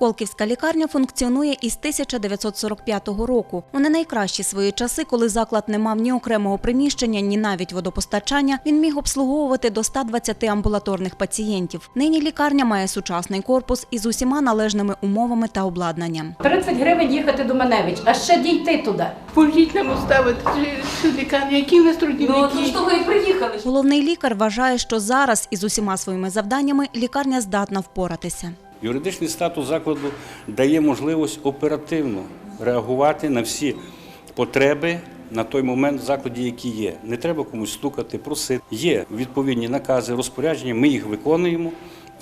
Колківська лікарня функціонує із 1945 року. У не найкращі свої часи, коли заклад не мав ні окремого приміщення, ні навіть водопостачання, він міг обслуговувати до 120 амбулаторних пацієнтів. Нині лікарня має сучасний корпус із усіма належними умовами та обладнанням. 30 гривень їхати до Маневич, а ще дійти туди. Поможіть нам оставити цю лікарню, які в нас трудівники. того і приїхали. Головний лікар вважає, що зараз із усіма своїми завданнями лікарня здатна впоратися. Юридичний статус закладу дає можливість оперативно реагувати на всі потреби на той момент в закладі, які є. Не треба комусь стукати, просити. Є відповідні накази, розпорядження, ми їх виконуємо.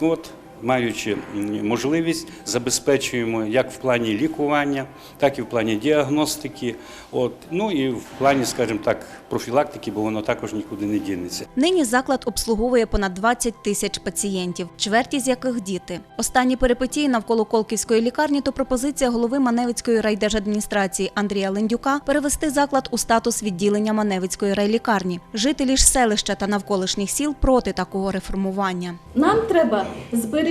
От, маючи можливість, забезпечуємо як в плані лікування, так і в плані діагностики, от, ну і в плані, скажімо так, профілактики, бо воно також нікуди не дінеться. Нині заклад обслуговує понад 20 тисяч пацієнтів, чверті з яких діти. Останні перипетії навколо Колківської лікарні то пропозиція голови Маневицької райдержадміністрації Андрія Лендюка перевести заклад у статус відділення Маневицької райлікарні. Жителі ж селища та навколишніх сіл проти такого реформування. Нам треба зберегти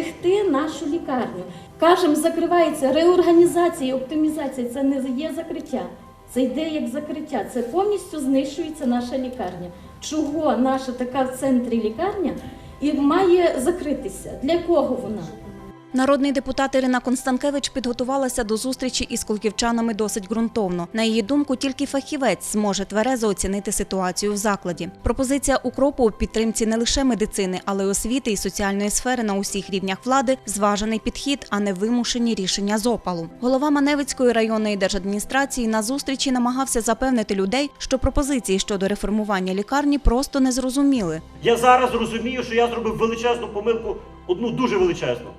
нашу лікарню. Кажемо, закривається реорганізація, оптимізація. Це не є закриття. Це йде як закриття. Це повністю знищується наша лікарня. Чого наша така в центрі лікарня і має закритися? Для кого вона? Народний депутат Ірина Констанкевич підготувалася до зустрічі із колківчанами досить ґрунтовно. На її думку, тільки фахівець зможе тверезо оцінити ситуацію в закладі. Пропозиція укропу у підтримці не лише медицини, але й освіти і соціальної сфери на усіх рівнях влади зважений підхід, а не вимушені рішення з опалу. Голова Маневицької районної держадміністрації на зустрічі намагався запевнити людей, що пропозиції щодо реформування лікарні просто не зрозуміли. Я зараз розумію, що я зробив величезну помилку, одну дуже величезну.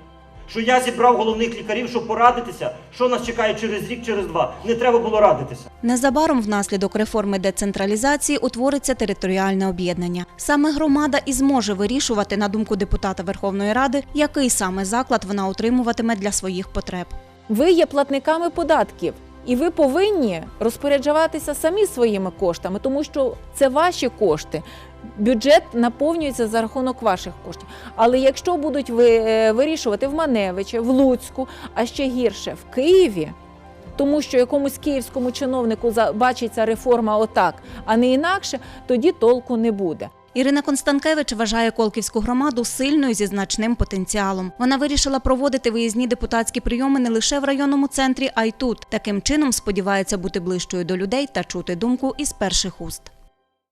Що я зібрав головних лікарів, щоб порадитися, що нас чекає через рік, через два. Не треба було радитися. Незабаром внаслідок реформи децентралізації утвориться територіальне об'єднання. Саме громада і зможе вирішувати, на думку депутата Верховної Ради, який саме заклад вона отримуватиме для своїх потреб. Ви є платниками податків, і ви повинні розпоряджуватися самі своїми коштами, тому що це ваші кошти. Бюджет наповнюється за рахунок ваших коштів. Але якщо будуть ви е, вирішувати в Маневичі, в Луцьку, а ще гірше в Києві, тому що якомусь київському чиновнику бачиться реформа отак, а не інакше, тоді толку не буде. Ірина Констанкевич вважає Колківську громаду сильною зі значним потенціалом. Вона вирішила проводити виїзні депутатські прийоми не лише в районному центрі, а й тут. Таким чином сподівається бути ближчою до людей та чути думку із перших уст.